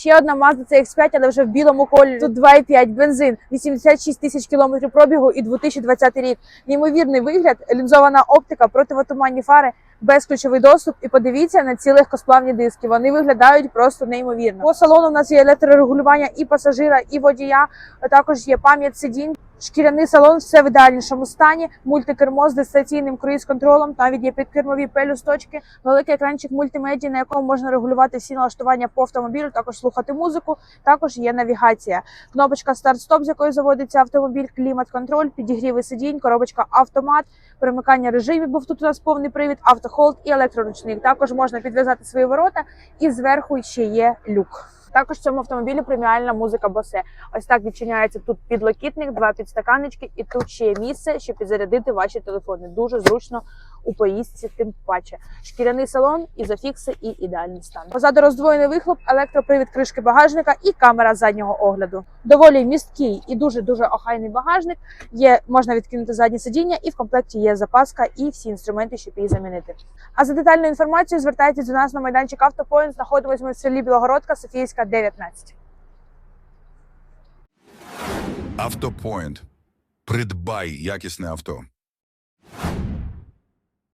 Ще одна Mazda CX-5, але вже в білому кольорі. Тут 2,5 бензин, 86 тисяч кілометрів пробігу і 2020 рік. Неймовірний вигляд, лінзована оптика, противотуманні фари, безключовий доступ. І подивіться на ці легкосплавні диски. Вони виглядають просто неймовірно. По салону у нас є електрорегулювання і пасажира, і водія. А також є пам'ять сидінь. Шкіряний салон все в ідеальнішому стані. Мультикермо з дистанційним круїз-контролем. Навіть є підкермові пелюсточки, великий екранчик мультимедії, на якому можна регулювати всі налаштування по автомобілю, також слухати музику. Також є навігація. Кнопочка старт-стоп, з якої заводиться автомобіль, клімат-контроль, підігріви сидінь, коробочка автомат, перемикання режимів. Був тут у нас повний привід, автохолд і електроручник. Також можна підв'язати свої ворота, і зверху ще є люк. Також в цьому автомобілі преміальна музика Bose. Ось так відчиняється тут підлокітник, два підстаканнички, і тут ще є місце, щоб підзарядити ваші телефони. Дуже зручно у поїздці, тим паче. Шкіряний салон, ізофікси і ідеальний стан. Позаду роздвоєний вихлоп, електропривід кришки багажника і камера заднього огляду. Доволі місткий і дуже дуже охайний багажник. Є можна відкинути заднє сидіння, і в комплекті є запаска і всі інструменти, щоб її замінити. А за детальною інформацією звертайтесь до нас на майданчик Автопоінт. Знаходимося ми в селі Білогородка, Софійська, 19. Автопоінт. Придбай якісне авто.